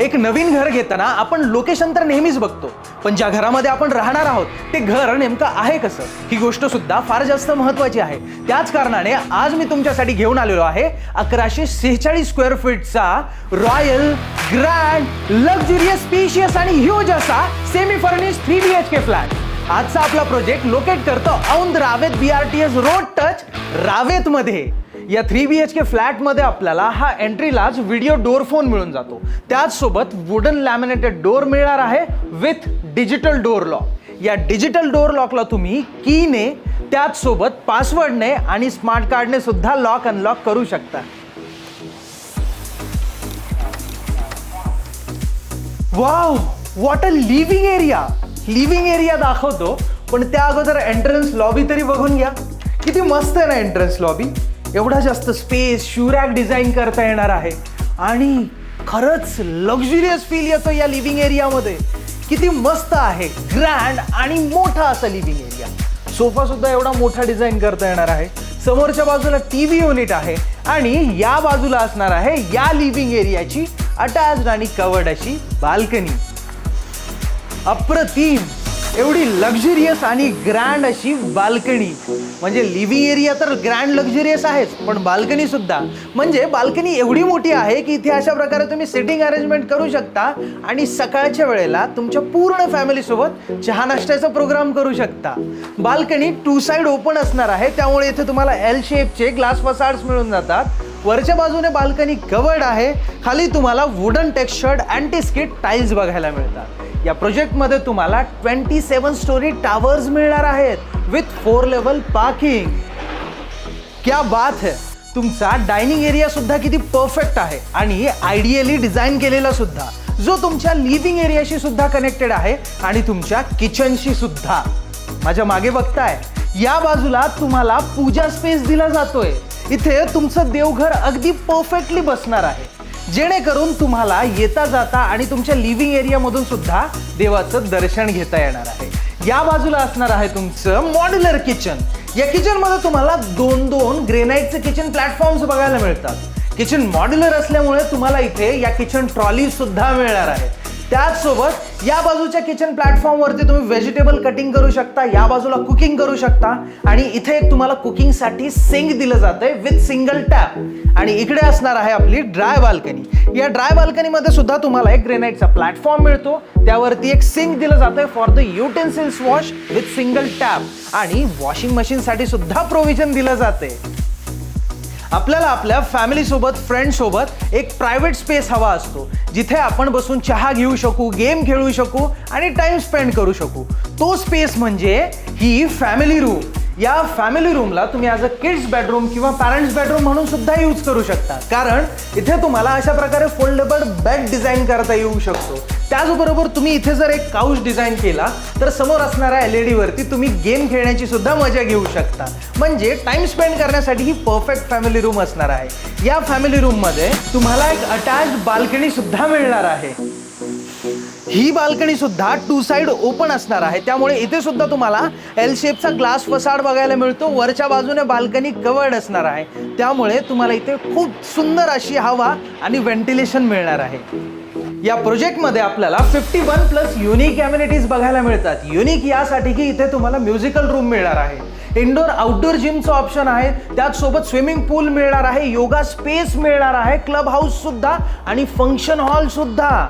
एक नवीन घर घेताना आपण लोकेशन तर नेहमीच बघतो पण ज्या घरामध्ये आपण राहणार आहोत ते घर नेमकं आहे कसं? ही गोष्ट सुद्धा फार जास्त महत्वाची आहे. त्याच कारणाने आज मी तुमच्यासाठी घेऊन आलेलो आहे अकराशे सेहेचाळीस स्क्वेअर फीटचा रॉयल ग्रँड लक्झुरियस स्पेशियस आणि ह्यूज असा semi furnish three B H K flat आजचा आपला प्रोजेक्ट लोकेट करतो Aundh Ravet B R T S road touch Ravet मध्ये या थ्री बी एच के फ्लॅटमध्ये आपल्याला हा एंट्रीलाच व्हिडिओ डोर फोन मिळून जातो. त्याचसोबत वुडन लॅमिनेटेड डोर मिळणार आहे विथ डिजिटल डोर लॉक या डिजिटल डोर लॉकला तुम्ही कीने त्याचसोबत पासवर्डने आणि स्मार्ट कार्डने सुद्धा लॉक अनलॉक करू शकता. Wow what a living area living area दाखवतो. पण त्या अगोदर एंट्रन्स लॉबी तरी बघून घ्या. किती मस्त आहे ना एंट्रन्स लॉबी एवढा जास्त स्पेस शूरॅक डिझाईन करता येणार आहे. आणि खरंच लक्झुरियस फील येतो या लिव्हिंग एरियामध्ये किती मस्त आहे. ग्रँड आणि मोठा असा लिव्हिंग एरिया सोफा सुद्धा एवढा मोठा डिझाईन करता येणार आहे. समोरच्या बाजूला टी व्ही युनिट आहे. आणि या बाजूला असणार आहे या लिव्हिंग एरियाची अटॅच आणि कवर्ड अशी बाल्कनी अप्रतिम. एवढी लक्झुरियस आणि ग्रँड अशी बाल्कनी म्हणजे लिव्हिंग एरिया तर ग्रँड लक्झुरियस आहेच पण बाल्कनी सुद्धा. म्हणजे बाल्कनी एवढी मोठी आहे की इथे अशा प्रकारे तुम्ही सिटिंग अरेंजमेंट करू शकता आणि सकाळच्या वेळेला तुमच्या पूर्ण फॅमिलीसोबत चहा नाश्त्याचा प्रोग्राम करू शकता. बाल्कनी टू साईड ओपन असणार आहे त्यामुळे इथे तुम्हाला एल शेपचे ग्लास फसाड्स मिळून जातात. वरच्या बाजूने बाल्कनी कवर्ड आहे. खाली तुम्हाला wooden textured anti skid tiles बघायला मिळतात. या प्रोजेक्टमध्ये तुम्हाला ट्वेंटी सेवन स्टोरी टावर्स मिळणार आहेत विथ फोर लेवल पार्किंग क्या बात है. तुमचा डायनिंग एरिया सुद्धा किती परफेक्ट आहे आणि आयडियली डिझाईन केलेला सुद्धा. जो तुमच्या लिव्हिंग एरियाशी सुद्धा कनेक्टेड आहे आणि तुमच्या किचनशी सुद्धा. माझ्या मागे बघताय. या बाजूला तुम्हाला पूजा स्पेस दिला जातोय. इथे तुमचं देवघर अगदी परफेक्टली बसणार आहे. जेणेकरून तुम्हाला येता जाता आणि तुमच्या लिव्हिंग एरियामधून सुद्धा देवाचं दर्शन घेता येणार आहे. या बाजूला असणार आहे तुमचं मॉड्युलर किचन या किचनमध्ये तुम्हाला दोन दोन ग्रेनाईटचे किचन प्लॅटफॉर्म्स बघायला मिळतात. किचन मॉड्युलर असल्यामुळे तुम्हाला इथे या किचन ट्रॉली सुद्धा मिळणार आहेत त्याचसोबत या बाजूच्या किचन प्लॅटफॉर्मवरती तुम्ही व्हेजिटेबल कटिंग करू शकता या बाजूला कुकिंग करू शकता. आणि इथे एक तुम्हाला कुकिंगसाठी सिंक दिलं जातंय विथ सिंगल टॅप आणि इकडे असणार आहे आपली ड्राय बाल्कनी या ड्राय बाल्कनीमध्ये सुद्धा तुम्हाला एक ग्रेनाईटचा प्लॅटफॉर्म मिळतो. त्यावरती एक सिंक दिलं जातंय for the utensils wash with single tap आणि वॉशिंग मशीनसाठी सुद्धा प्रोव्हिजन दिलं जाते आपल्याला आपल्या फॅमिलीसोबत फ्रेंडसोबत एक प्रायव्हेट स्पेस हवा असतो. जिथे आपण बसून चहा घेऊ शकू गेम खेळू शकू आणि टाइम स्पेंड करू शकू. तो स्पेस म्हणजे ही फॅमिली रूम या फॅमिली रूमला तुम्ही ॲज अ किड्स बेडरूम किंवा पॅरेंट्स बेडरूम म्हणून सुद्धा यूज करू शकता. कारण इथे तुम्हाला अशा प्रकारे फोल्डेबल बेड डिझाईन करता येऊ शकतो. त्याचबरोबर तुम्ही इथे जर एक काउच डिझाईन केला तर समोर असणाऱ्या एल ई डीवरती तुम्ही गेम खेळण्याची सुद्धा मजा घेऊ शकता. म्हणजे टाइम स्पेंड करण्यासाठी ही परफेक्ट फॅमिली रूम असणार आहे. या फॅमिली रूममध्ये तुम्हाला एक अटॅच बाल्कनी सुद्धा मिळणार आहे. ही बाल्कनी सुद्धा टू साइड ओपन असणार आहे. त्यामुळे इथे सुद्धा तुम्हाला एल शेपचा ग्लास फसाड बघायला मिळतो. वरच्या बाजूने बाल्कनी कवर्ड असणार आहे. त्यामुळे तुम्हाला इथे खूप सुंदर अशी हवा आणि व्हेंटिलेशन मिळणार आहे. या प्रोजेक्टमध्ये आपल्याला fifty one plus unique amenities बघायला मिळतात. युनिक यासाठी की इथे तुम्हाला म्युझिकल रूम मिळणार आहे. इंडोर आउटडोर जिमचं ऑप्शन आहे. त्याचसोबत स्विमिंग पूल मिळणार आहे योगा स्पेस मिळणार आहे क्लब हाऊस सुद्धा आणि फंक्शन हॉल सुद्धा.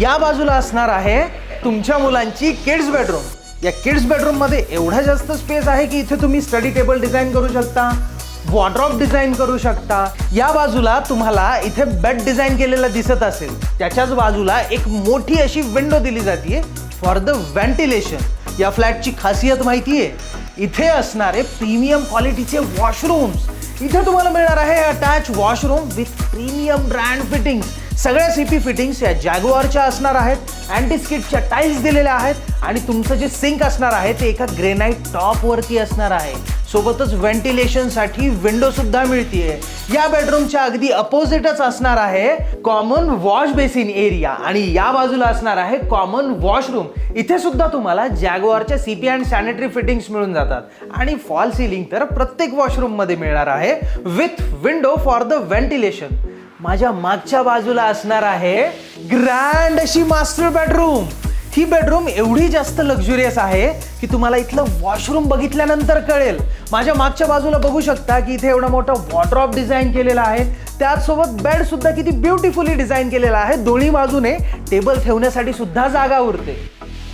या बाजूला असणार आहे तुमच्या मुलांची किड्स बेडरूम या किड्स बेडरूममध्ये एवढा जास्त स्पेस आहे की इथे तुम्ही स्टडी टेबल डिझाईन करू शकता वॉर्ड्रॉप डिझाईन करू शकता. या बाजूला तुम्हाला इथे बेड डिझाईन केलेलं दिसत असेल. त्याच्याच बाजूला एक मोठी अशी विंडो दिली जाते फॉर द व्हेंटिलेशन या फ्लॅटची खासियत माहिती आहे इथे असणारे प्रीमियम क्वालिटीचे वॉशरूम्स इथे तुम्हाला मिळणार आहे attach washroom with premium brand fittings सगळ्या सीपी फिटिंग्स या जॅगुआरच्या असणार आहेत अँटीस्किटच्या टाईल्स दिलेल्या आहेत आणि तुमचं जे सिंक असणार आहे ते एका ग्रेनाईट टॉपवरती असणार आहे. सोबतच व्हेंटिलेशनसाठी विंडो सुद्धा मिळतीये. या बेडरूमच्या अगदी अपोजिटच असणार आहे कॉमन वॉश बेसिन एरिया आणि या बाजूला असणार आहे कॉमन वॉशरूम इथे सुद्धा तुम्हाला जॅगवारच्या सीपी अँड सॅनिटरी फिटिंग्स मिळून जातात. आणि फॉल सिलिंग तर प्रत्येक वॉशरूममध्ये मिळणार आहे with window for the ventilation माझ्या मागच्या बाजूला असणार आहे ग्रँड अशी मास्टर बेडरूम ही बेडरूम एवढी जास्त लक्झुरियस आहे की तुम्हाला इथलं वॉशरूम बघितल्यानंतर कळेल. माझ्या मागच्या बाजूला बघू शकता की इथे एवढा मोठा वॉटरॉप डिझाईन केलेला आहे. त्याचसोबत बेड सुद्धा किती ब्युटिफुली डिझाईन केलेला आहे. दोन्ही बाजूने टेबल ठेवण्यासाठी सुद्धा जागा उरते.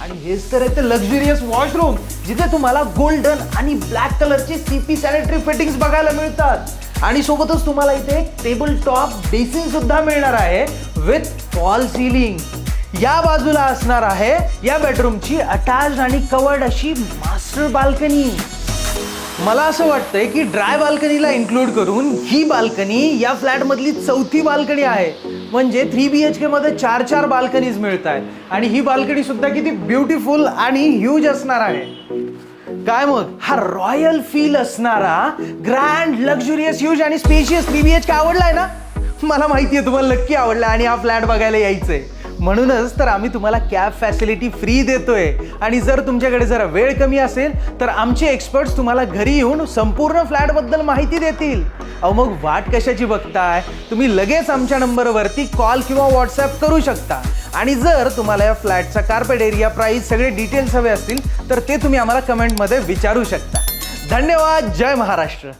आणि हेच तर आहे ते लक्झुरियस वॉशरूम जिथे तुम्हाला गोल्डन आणि ब्लॅक कलरची सीपी सॅनिटरी फिटिंग्स बघायला मिळतात. आणि सोबतच तुम्हाला इथे एक टेबल टॉप बेसिन सुद्धा मिळणार आहे विथ फॉल सिलिंग या बाजूला असणार आहे या बेडरूमची अटॅच आणि कवर्ड अशी मास्टर बाल्कनी मला असं वाटतंय की ड्राय बाल्कनीला इन्क्लूड करून ही बाल्कनी या फ्लॅटमधली चौथी बाल्कनी आहे. म्हणजे थ्री बी एच के मध्ये चार चार बाल्कनीज मिळत आहेत आणि ही बाल्कनी सुद्धा किती ब्युटिफुल आणि ह्यूज असणार आहे. काय मग? हा रॉयल फील असणारा ग्रँड लक्झुरियस ह्यूज आणि spacious three B H K आवडलाय ना? मला माहिती आहे तुम्हाला नक्की आवडला आणि हा फ्लॅट बघायला यायचंय. म्हणूनच तर आम्ही तुम्हाला कॅब फॅसिलिटी फ्री देतोय. आणि जर तुमच्याकडे जरा वेळ कमी असेल तर आमचे एक्सपर्ट्स तुम्हाला घरी येऊन संपूर्ण फ्लॅटबद्दल माहिती देतील. अहो मग वाट कशाची बघताय? तुम्ही लगेच आमच्या नंबरवरती कॉल किंवा व्हॉट्सॲप करू शकता. आणि जर तुम्हाला या फ्लॅटचा कार्पेट एरिया प्राईस सगळे डिटेल्स हवे असतील तर ते तुम्ही आम्हाला कमेंटमध्ये विचारू शकता. धन्यवाद. जय महाराष्ट्र.